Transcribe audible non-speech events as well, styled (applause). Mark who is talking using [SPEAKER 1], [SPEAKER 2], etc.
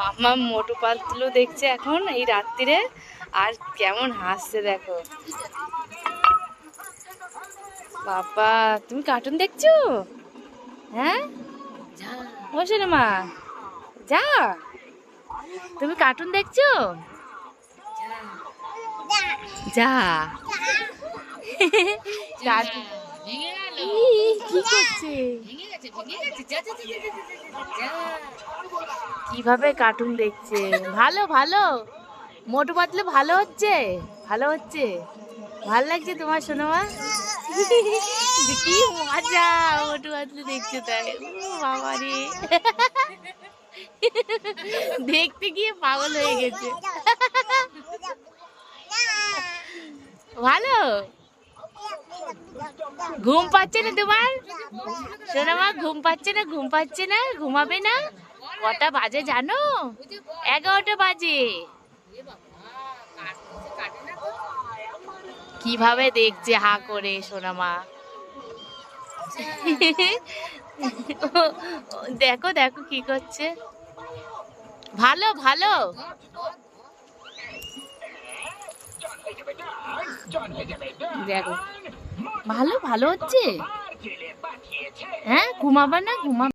[SPEAKER 1] মামা মোটু পাতলু দেখছে এখন এই রাত্রিরে। আর কেমন হাসছে দেখো। বাবা তুমি কার্টুন দেখছ? হ্যাঁ? বসে না মা যা। তুমি কার্টুন দেখছ? যা। (laughs) কি করছে। কীভাবে কার্টুন দেখছে? ভালো ভালো। মোটু পাতলু ভালো হচ্ছে? ভালো হচ্ছে? ভালো লাগছে তোমার শোনোমা কি মজা মোটু পাতলু দেখছে তাই। ও বাবা রে। দেখতে গিয়ে পাগল হয়ে গেছে। ভালো? ঘুম পাচ্ছে না তোমার? শোনো মা, ঘুম পাচ্ছে না, ঘুম পাচ্ছে না, ঘুমাবে না। কটা বাজে জানো? এগারোটা বাজে। কীভাবে দেখছে হা করে সোনামা দেখো দেখো কি করছে। ভালো ভালো। দেখো। ভালো ভালো হচ্ছে। হ্যাঁ ঘুমাবা না ঘুমা